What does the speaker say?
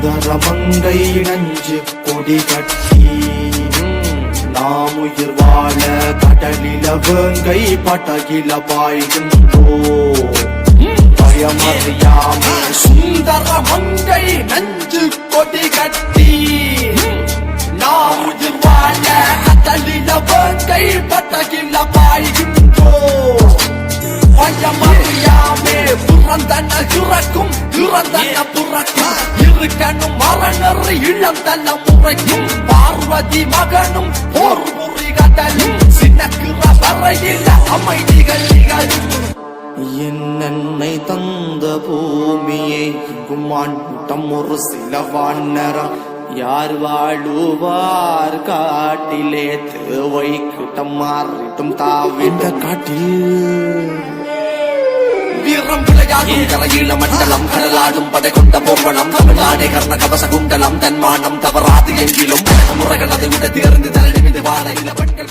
சுந்தரமங்கை நஞ்சு கொடி கட்டி. நாம் உயிர் வாழ கடலில வேங்கை படகில பாய்கின்றோ பயமறியாம சுந்தரமங்கை நஞ்சு கொடி கட்டி. நாம் உயிர் வாழ கடலில வேங்கை படகில பாய்கின்றோ பயமறியாமே புறந்தன சுரக்கும் இறந்தன புறக்கும் இருக்கணும் மரணர் தன்ன முறைக்கும் பார்வதி மகனும் போர் முறி கடலும் சின்னக்கிற வரையில் அமைதிகள் நிகழும். என் நன்மை தந்த பூமியை கும்மாண்டம் ஒரு சில வானரம் யார் வாழுவார் காட்டிலே தேவை கிட்டம் மாறிட்டும் தாவிட காட்டில் മണ്ഡലം കടലാടും പടകൊണ്ട പോകണം തമിഴ്നാട് കർണ കവസ കുണ്ടലം തന്മാണം തവറാതെങ്കിലും മുറകളതിലൂടെ തീർന്ന് തരണിമിത് വാടയിലെ പെൺകൾ